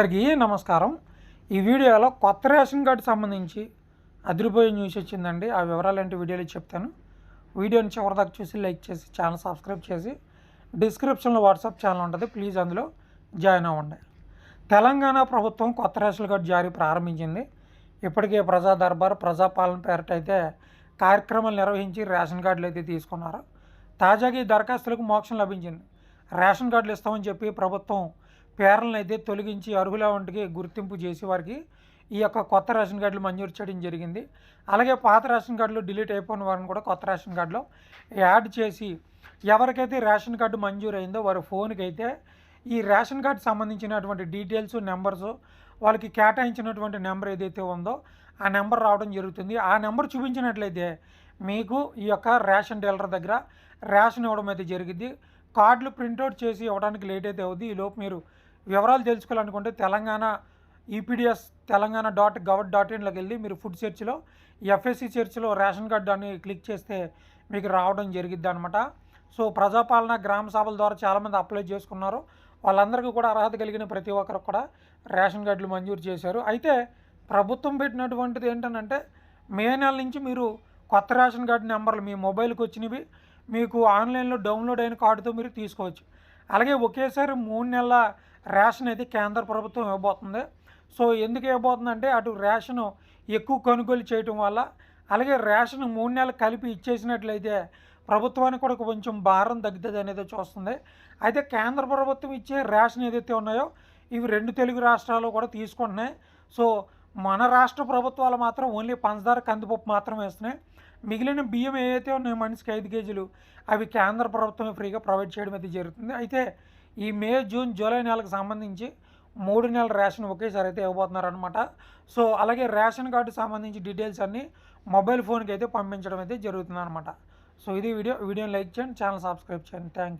అందరికీ నమస్కారం. ఈ వీడియోలో కొత్త రేషన్ కార్డు సంబంధించి అదిరిపోయే న్యూస్ వచ్చిందండి. ఆ వివరాలు ఏంటి వీడియోలో చెప్తాను. వీడియోని చివరిదాకా చూసి లైక్ చేసి ఛానల్ సబ్స్క్రైబ్ చేసి డిస్క్రిప్షన్లో వాట్సాప్ ఛానల్ ఉంటుంది. ప్లీజ్ అందులో జాయిన్ అవ్వండి. తెలంగాణ ప్రభుత్వం కొత్త రేషన్ కార్డు జారీ ప్రారంభించింది. ఇప్పటికే ప్రజా దర్బార్ ప్రజాపాలన పేరిట అయితే కార్యక్రమాలు నిర్వహించి రేషన్ కార్డులు అయితే తీసుకున్నారు. తాజాగా ఈ దరఖాస్తులకు మోక్షం లభించింది. రేషన్ కార్డులు ఇస్తామని చెప్పి ప్రభుత్వం పేర్లను అయితే తొలగించి అర్హుల వంటికి గుర్తింపు చేసి వారికి ఈ యొక్క కొత్త రేషన్ కార్డులు మంజూరు చేయడం జరిగింది. అలాగే పాత రేషన్ కార్డులు డిలీట్ అయిపోయిన వారిని కూడా కొత్త రేషన్ కార్డులో యాడ్ చేసి ఎవరికైతే రేషన్ కార్డు మంజూరు అయిందో వారి ఫోన్కి అయితే ఈ రేషన్ కార్డు సంబంధించినటువంటి డీటెయిల్స్ నెంబర్స్ వాళ్ళకి కేటాయించినటువంటి నెంబర్ ఏదైతే ఉందో ఆ నెంబర్ రావడం జరుగుతుంది. ఆ నెంబర్ చూపించినట్లయితే మీకు ఈ యొక్క రేషన్ డీలర్ దగ్గర రేషన్ ఇవ్వడం అయితే జరిగింది. కార్డులు ప్రింట్అవుట్ చేసి ఇవ్వడానికి లేట్ అయితే అవుద్ది. ఈలోపు మీరు వివరాలు తెలుసుకోవాలనుకుంటే Telangana E P D S Telangana dot gov dot ఇన్లోకి వెళ్ళి మీరు ఫుడ్ సెర్చ్లో ఎఫ్ఎస్సి సెర్చ్లో రేషన్ కార్డు అని క్లిక్ చేస్తే మీకు రావడం జరిగిద్ది అనమాట సో ప్రజాపాలన గ్రామ సభల ద్వారా చాలామంది అప్లై చేసుకున్నారు. వాళ్ళందరికీ కూడా అర్హత కలిగిన ప్రతి ఒక్కరు కూడా రేషన్ కార్డులు మంజూరు చేశారు. అయితే ప్రభుత్వం పెట్టినటువంటిది ఏంటంటే మే నెల నుంచి మీరు కొత్త రేషన్ కార్డు నెంబర్లు మీ మొబైల్కి వచ్చినవి మీకు ఆన్లైన్లో డౌన్లోడ్ అయిన కార్డుతో మీరు తీసుకోవచ్చు. అలాగే ఒకేసారి మూడు నెలల రేషన్ అయితే కేంద్ర ప్రభుత్వం ఇవ్వబోతుంది. సో ఎందుకు ఇవ్వబోతుందంటే అటు రేషన్ ఎక్కువ కొనుగోలు చేయటం వల్ల అలాగే రేషన్ మూడు నెలలు కలిపి ఇచ్చేసినట్లయితే ప్రభుత్వానికి కూడా కొంచెం భారం తగ్గుతుంది అనేది చూస్తుంది. అయితే కేంద్ర ప్రభుత్వం ఇచ్చే రేషన్ ఏదైతే ఉన్నాయో ఇవి రెండు తెలుగు రాష్ట్రాలు కూడా తీసుకుంటున్నాయి. సో మన రాష్ట్ర ప్రభుత్వాలు మాత్రం ఓన్లీ పంచదార కందిపప్పు మాత్రమే వేస్తున్నాయి. మిగిలిన బియ్యం ఏవైతే ఉన్నాయో మనిషికి ఐదు కేజీలు అవి కేంద్ర ప్రభుత్వమే ఫ్రీగా ప్రొవైడ్ చేయడం అయితే జరుగుతుంది. అయితే ఈ మే జూన్ జూలై నెలకు సంబంధించి మూడు నెలల రేషన్ ఒకేసారి అయితే ఇవ్వబోతున్నారనమాట సో అలాగే రేషన్ కార్డు సంబంధించి డీటెయిల్స్ అన్నీ మొబైల్ ఫోన్కి అయితే పంపించడం అయితే జరుగుతుంది అనమాట సో ఇది వీడియో. వీడియోని లైక్ చేయండి ఛానల్ సబ్స్క్రైబ్ చేయండి. థ్యాంక్